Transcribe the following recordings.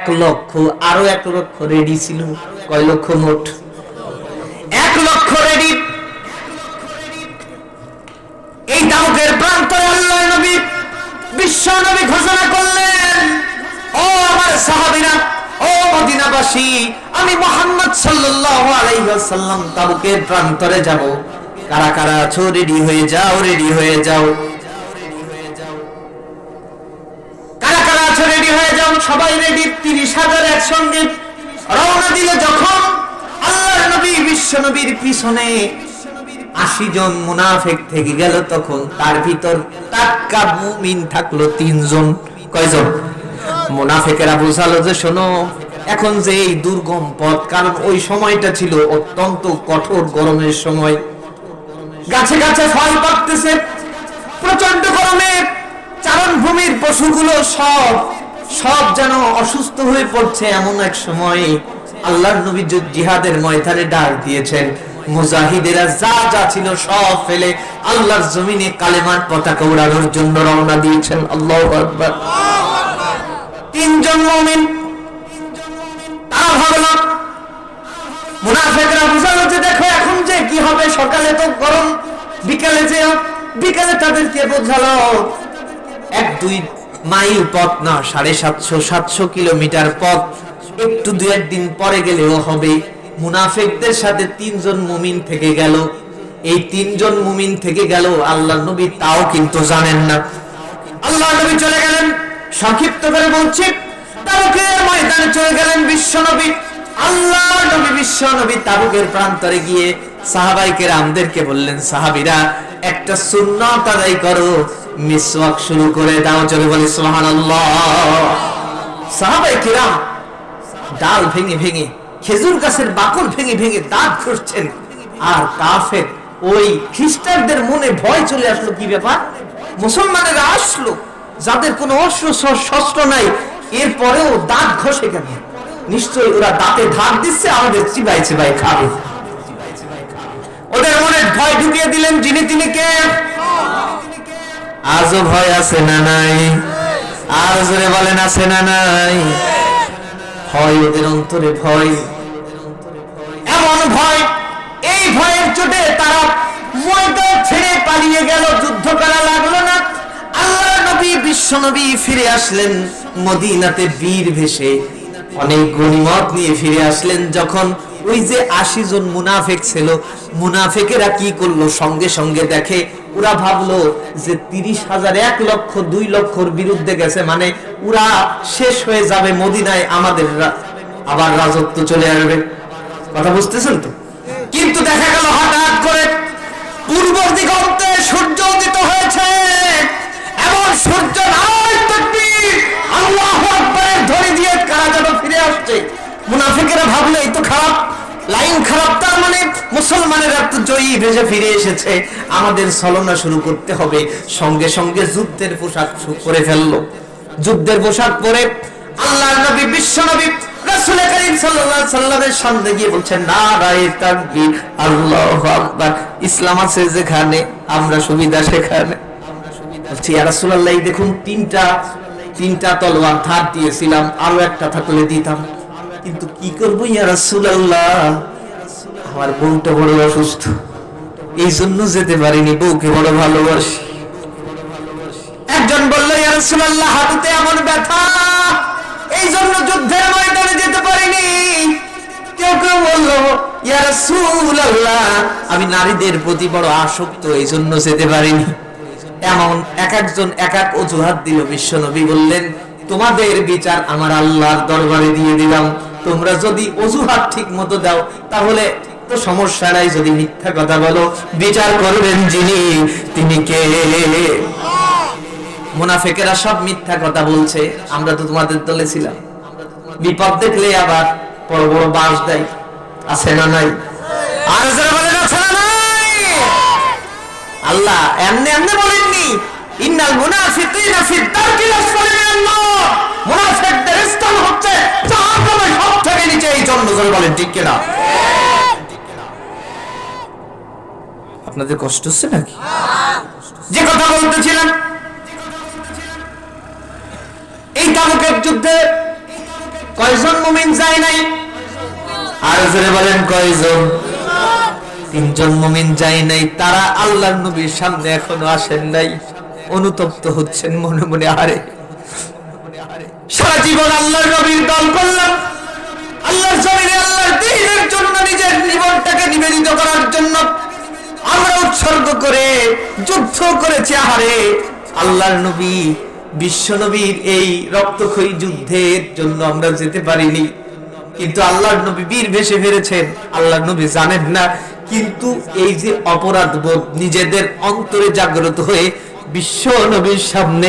এক লক্ষ, আরও এক লক্ষ রেডি ছিল, কয় লক্ষ মোট? এক লক্ষ রেডি এই দামকের প্রান্তরে আল্লাহ নবী, বিশ্ব নবী ঘোষণা করলেন, ও আমার সাহাবীরা, ও মদিনাবাসী, আমি মোহাম্মদ সাল্লাল্লাহু আলাইহি ওয়াসাল্লাম তাবুকের প্রান্তরে যাব। কারা কারা আছো রেডি হয়ে যাও রেডি হয়ে যাও। কারা কারা আছো রেডি হয়ে যাও, সবাই রেডি তিরিশ হাজার একসঙ্গে রওনা দিল যখন আল্লাহর নবী, বিশ্ব নবীর পিছনে আশি জন মুনাফেক থেকে গেল। তখন তার ভিতর টাটকা মুমিন থাকল তিনজন। কয়জন? মুনাফেকেরা বুঝালো যে, শোনো, এখন যে এই দুর্গম পথ, কারণ ওই সময়টা ছিল অত্যন্ত কঠোর গরমের সময়। গাছে গাছে ফল পাকতেছে প্রচণ্ড গরমে চারণ ভূমির পশুগুলো সব সব যেন অসুস্থ হয়ে পড়ছে এমন এক সময় আল্লাহর নবী জিহাদের ময়দানে ডাক দিয়েছেন, মুজাহিদেরা যা যা ছিল সব ফেলে আল্লাহর জমিনে কালেমার পতাকা উড়ানোর জন্য রওনা দিয়েছেন। আল্লাহ আকবার। তিনজন মুমিন, তারা ভাবলো, মুনাফেকরা বুঝালো যে দেখো এখন যে কি হবে, সকালে তো গরম, বিকালে যে, বিকালে তাদেরকে বোঝালো, এক দুই মাইল পথ না, সাড়ে সাতশো সাতশো কিলোমিটার পথ। একটু দু একদিন পরে গেলেও হবে। মুনাফেকদের সাথে তিনজন মুমিন থেকে গেল। এই তিনজন মুমিন থেকে গেল, আল্লাহ নবী তাও কিন্তু জানেন না। আল্লাহ নবী চলে গেলেন, সংক্ষিপ্ত করে বলছি তাবুকের ময়দানে চলে গেলেন বিশ্ব নবী। আল্লাহ নবী, বিশ্ব নবী তাবুকের প্রান্তরে গিয়ে সাহাবাইকে রামদেরকে বললেন, সাহাবিরা একটা সুন্নত আদায় করো। মিসওয়াক শুরু করে দাও চলে বলে, সুবহানাল্লাহ। সাহাবাই কিরাম ডাল ভেঙে ভেঙে, খেজুর গাছের বাকল ভেঙে ভেঙে দাঁত ঘষছেন। আর কাফের, ওই খ্রিস্টানদের মনে ভয় চলে আসলো কি ব্যাপার? মুসলমানেরা আসলো, যাদের কোনো অস্ত্র শস্ত্র নাই, এরপরেও দাঁত ঘষে কেন? নিশ্চয়ই ওরা দাঁতে ধার দিচ্ছে, আমাদের চিবাই চিবাই খাবে। ওদের মনে ভয় ঢুকিয়ে দিলেন, যিনি তিনি কে? আজও ভয় আছে না নাই? আর জোরে বলেন, আছে না নাই? ভয় ওদের অন্তরে ভয়। এমন ভয়, এই ভয়ের চোটে তারা ময়দান ছেড়ে পালিয়ে গেল। যুদ্ধ করা লাগল না। আল্লাহ নবী, বিশ্ব নবী ফিরে আসলেন মদিনাতে বীর ভেসে। অনেক গণিমত নিয়ে ফিরে আসলেন যখন ওই যে আশি জন মুনাফেক ছিল, মুনাফেকেরা কি করল? সঙ্গে সঙ্গে দেখে, ওরা ভাবলো যে তিরিশ হাজার, এক লক্ষ, দুই লক্ষর বিরুদ্ধে গেছে। মানে ওরা শেষ হয়ে যাবে মদিনায়, আমাদের আবার রাজত্ব চলে আসবে। কথা বুঝতেছেন তো? কিন্তু দেখা গেল হঠাৎ করে পূর্ব দিগন্তে সূর্য উদিত হয়েছে এবং সূর্য আল্লাহু ধ্বনি দিয়ে কারা যেন ফিরে আসছে। মুনাফিকেরা ভাবলে, এই তো খারাপ। লাইন খারাপ, তার মানে মুসলমানেরা তো জয়ী ভেসে ফিরে এসেছে। আমাদের ছলনা শুরু করতে হবে। সঙ্গে সঙ্গে যুদ্ধের পোশাক করে ফেলল। যুদ্ধের পোশাক পরে আল্লাহর নবী, বিশ্ব নবী রাসূল সাল্লাল্লাহু সাল্লামের সামনে গিয়ে আল্লাহু আকবার। ইসলাম আছে যেখানে, আমরা সুবিধা সেখানে। ইয়া রাসূলুল্লাহ দেখুন, তিনটা তিনটা তলোয়ার ধার দিয়েছিলাম, আরও একটা থাকলে দিতাম। কিন্তু কি করব? আমার বউটা বড় অসুস্থ। এই জন্য যেতে পারিনি, বউকে বড় ভালোবাসি। একজন বলল এমন ব্যথা। এই জন্য যুদ্ধের ময়দানে যেতে পারিনি। কেউ কেউ বলল আমি নারীদের প্রতি বড় আসক্ত, এই জন্য যেতে পারিনি। এমন এক একজন, এক এক অজুহাত দিল। বিশ্বনবী বললেন, তোমাদের বিচার আমার আল্লাহর দরবারে দিয়ে দিলাম। তোমরা যদি অজুহাত ঠিক মতো দাও, তাহলে তো সমস্যা নাই, যদি মিথ্যা কথা বলো। বিচার করবেন যিনি, তিনি কে? মুনাফেকেরা সব মিথ্যা কথা বলছে, আমরা তো তোমাদের দলে ছিলাম। বিপদ দেখলে আবার বড় বড় বাস দেয়, আছে না নাই? আল্লাহ এমনি এমনি বলেননি, ইন্নাল মুনাফিকিনা ফি দারকিল আসফালি মিনান নার মুনাফিকদের স্থান হচ্ছে সব থেকে নিচে এই জন্য বলেন, ঠিক কিনা? আপনাদের কষ্ট হচ্ছে নাকি? যে কথা বলতেছিলাম এই তাবুকের যুদ্ধে কয়জন মুমিন যায় নাই? আর জোরে বলেন, কয়জন? তিনজন মুমিন যায় নাই, তারা আল্লাহর নবীর সামনে এখনও আসেন নাই, অনুতপ্ত হচ্ছেন মনে মনে আরে সারা জীবন আল্লাহর নবীর দল করলাম। আল্লাহর জমিনে আল্লাহর দিনের জন্য নিজের জীবনটাকে নিবেদিত করার জন্য আমরা উৎসর্গ করে, যুদ্ধ করেছি আহারে। আল্লাহর নবী, বিশ্ব নবীর এই রক্তক্ষয়ী যুদ্ধের জন্য আমরা যেতে পারিনি। কিন্তু আল্লাহর নবী বীর ভেসে ফিরেছেন। আল্লাহর নবী জানেন না, কিন্তু এই যে অপরাধ বোধ নিজেদের অন্তরে জাগ্রত হয়ে বিশ্ব নবীর সামনে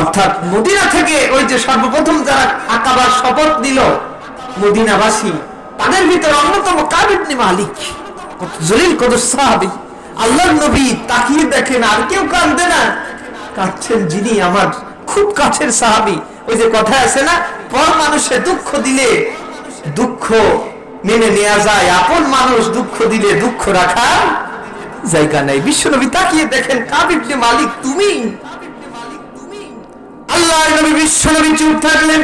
অর্থাৎ মদিনা থেকে ওই যে সর্বপ্রথম যারা আকাবার শপথ দিল মদিনাবাসী, তাদের ভিতরে অন্যতম কাব ইবনে মালিক? জলিল কত সাহাবি। আল্লাহর নবী তাকিয়ে দেখেন, আর কেউ কাঁদবে না। কাঁদছেন যিনি আমার খুব কাছের সাহাবি। ওই যে কথা আছে না, পর মানুষে দুঃখ দিলে দুঃখ মেনে নেওয়া যায়, আপন মানুষ দুঃখ দিলে দুঃখ রাখা জায়গা নাই। বিশ্বনবী তাকিয়ে দেখেন কাবিবনে মালিক, তুমি? আল্লাহ নবী চুপ থাকলেন।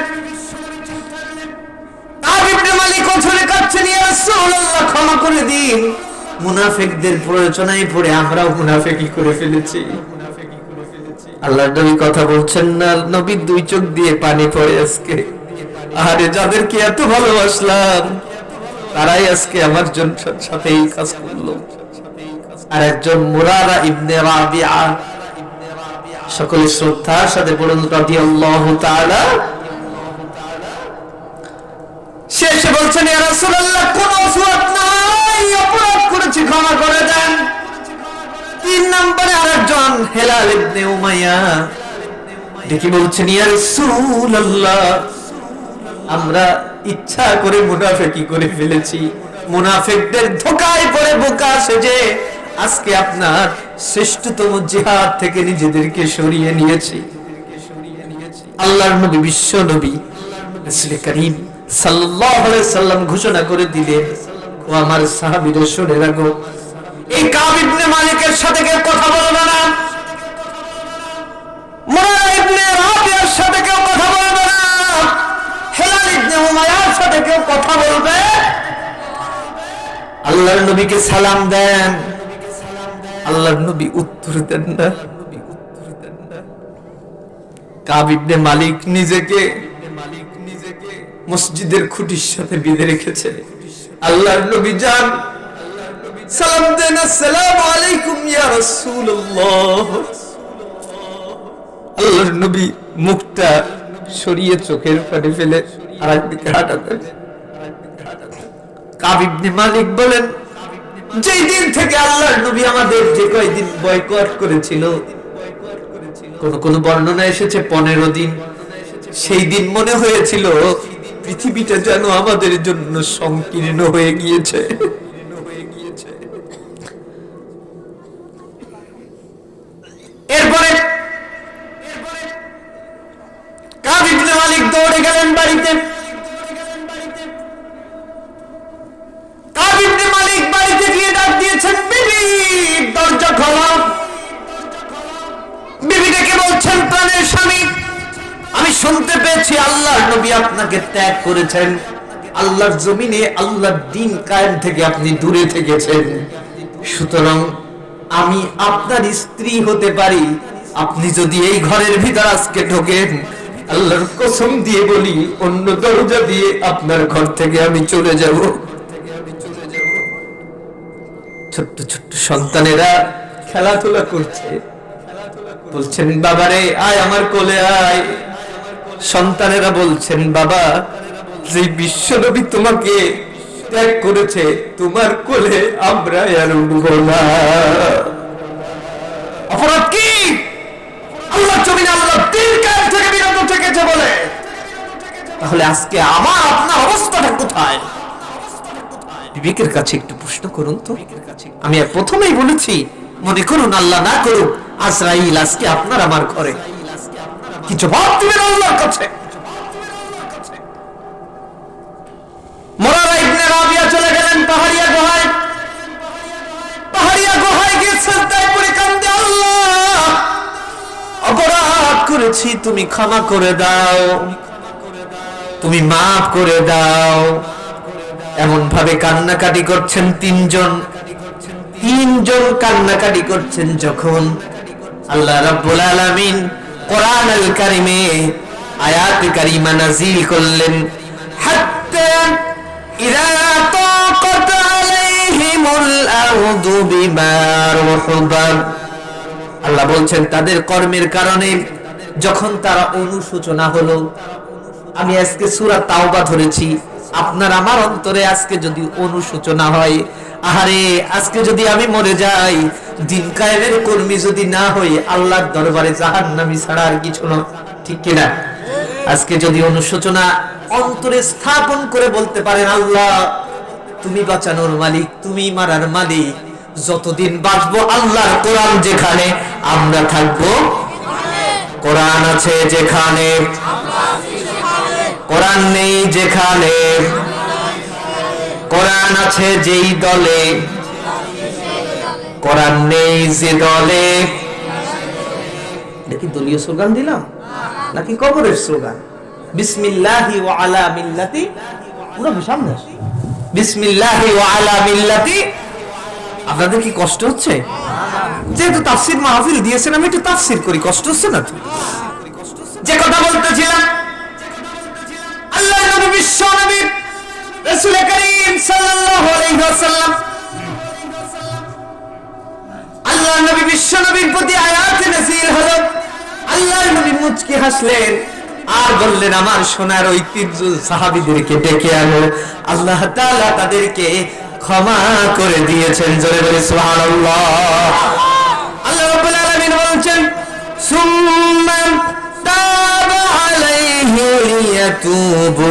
আল্লাহ নবী কথা বলছেন না, নবী দুই চোখ দিয়ে পানি পড়ে আজকে। আরে যাদেরকে এত ভালোবাসলাম, তারাই আজকে আমার জন্য সাথে কাজ করল। আর একজন মুরারা ইবনে রাবিআ সকলে শ্রদ্ধার সাথে বলুন এসে বলছেন ক্ষমা করে দেন। তিন নম্বরে হেলাল দেখি বলছেন আমরা ইচ্ছা করে মুনাফিকি করে ফেলেছি। মুনাফিকদের ধোকায় পড়ে বোকা সেজে আজকে আপনার শ্রেষ্ঠতম জিহাদ থেকে নিজেদেরকে সরিয়ে নিয়েছি। আল্লাহর নবী, বিশ্ব নবী করিম সাল্লাম ঘোষণা করে দিলেন, ও আমার সাহাবীরা শুনে রাখো। এই কাব ইবনে মালিকের সাথে কেউ কথা বলবে না সাথে কেউ কথা বলবে না। হেলাল ইবনে উমাইয়ার সাথে কেউ কথা বলবে? আল্লাহর নবীকে সালাম দেন। আল্লাহর নবী উত্তর দেন না। কাব ইবনে মালিক নিজেকে মসজিদের খুঁটির সাথে বেঁধে রেখেছে। আল্লাহর নবী যান, সালাম দেন আলাইকুম ইয়া রাসূলুল্লাহ। আল্লাহর নবী মুখটা সরিয়ে চোখের পানি ফেলে আরেকদিকে হাঁটাতেন কাব ইবনে মালিক বলেন যেই দিন থেকে আল্লাহর নবী আমাদের যে কয়দিন বয়কট করেছিল, কোন কোন বর্ণনা এসেছে পনেরো দিন। সেই দিন মনে হয়েছিল পৃথিবীটা যেন আমাদের জন্য সংকীর্ণ হয়ে গিয়েছে। এরপরে আপনাকে ত্যাগ করেছেন। আল্লাহর জমিনে আল্লাহর দিন কায়েম থেকে আপনি দূরে থেকেছেন। সুতরাং আমি আপনার স্ত্রী হতে পারি। আপনি যদি এই ঘরের ভিতর আজকে ঢোকেন, আল্লাহর কসম দিয়ে বলি, অন্য দরজা দিয়ে আপনার ঘর থেকে আমি চলে যাব। ছোট্ট ছোট্ট সন্তানেরা খেলাধুলা করছে। বলছেন, বাবারে, আয় আমার কোলে, আয়। সন্তানেরা বলছেন, বাবা, যে বিশ্বনবী তোমাকে ত্যাগ করেছে, তোমার কোলে আমরা অপরাধ কি? তাহলে আজকে আমার, আপনার অবস্থাটা কোথায়? বিবেকের কাছে একটু প্রশ্ন করুন তো। আমি প্রথমেই বলেছি, মনে করুন, আল্লাহ না করুক, আজরাইল আজকে আপনার আমার ঘরে। কি জবাব দিবেন আল্লাহর কাছে। করেছি, তুমি ক্ষমা করে দাও। তুমি মাফ করে দাও। এমন ভাবে কান্নাকাটি করছেন তিনজন। তিনজন কান্নাকাটি করছেন যখন আল্লাহ রাব্বুল আলামিন কোরআন আল কারিমে আয়াত কারিমা নাজিল করলেন আল্লাহ বলছেন, তাদের কর্মের কারণে যখন তারা অনুশোচনা হলো, আমি আজকে সুরা তাওবা ধরেছি। আপনার আমার অন্তরে আজকে যদি অনুশোচনা হয় আহারে, আজকে যদি আমি মরে যাই, দিন কায়েমের কর্মী যদি না হই, আল্লাহর দরবারে জাহান্নামী ছাড়া আর কিছু না। ঠিক কিনা আজকে যদি অনুশোচনা অন্তরে স্থাপন করে বলতে পারেন, আল্লাহ, তুমি বাঁচানোর মালিক, তুমি মারার মালিক, যতদিন বাঁচবো আল্লাহর কোরআন যেখানে, আমরা থাকব কোরআন আছে যেখানে। কোরআন নেই যেখানে। কোরআন আছে যেই দলে। কোরআন নেই যে দলে। এটা কি দলীয় স্লোগান দিলাম? নাকি কবরের স্লোগান? বিসমিল্লাহি আলা মিল্লাতি। পুরো বিসমিল্লাহি আলা মিল্লাতি। আপনাদের কি কষ্ট হচ্ছে? যেহেতু তাফসির মাহফিল দিয়েছেন, আমি একটু তাফসির করি। কষ্ট হচ্ছে না তো? যে কথা বলতেছিলাম আল্লাহ নবী বিশ্ব নবী রাসূল করিম সাল্লাল্লাহু আলাইহি ওয়াসাল্লাম আল্লাহ নবী বিশ্ব নবীর প্রতি আয়াত নাযিল হলো। আল্লাহ নবী মুচকি হাসলেন আর বললেন, আমার সোনার ঐতিহ্য সাহাবীদেরকে ডেকে আনো। আল্লাহ তাআলা তাদেরকে ক্ষমা করে দিয়েছেন। জোরে বলে, সুবহানাল্লাহ। আল্লাহ রাব্বুল আলামিন বলছেন সুম্মা তাবা আলাইহি লিয়াতুবু